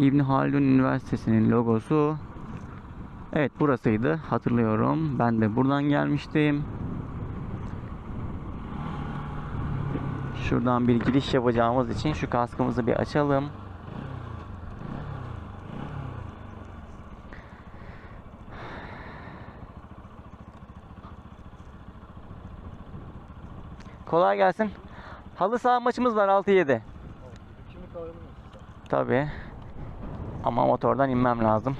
İbni Haldun Üniversitesi'nin logosu. Evet burasıydı hatırlıyorum. Ben de buradan gelmiştim. Şuradan bir giriş yapacağımız için şu kaskımızı bir açalım. Kolay gelsin. Halı saha maçımız var 6-7. Şimdi kavramı Tabii. Ama motordan inmem lazım.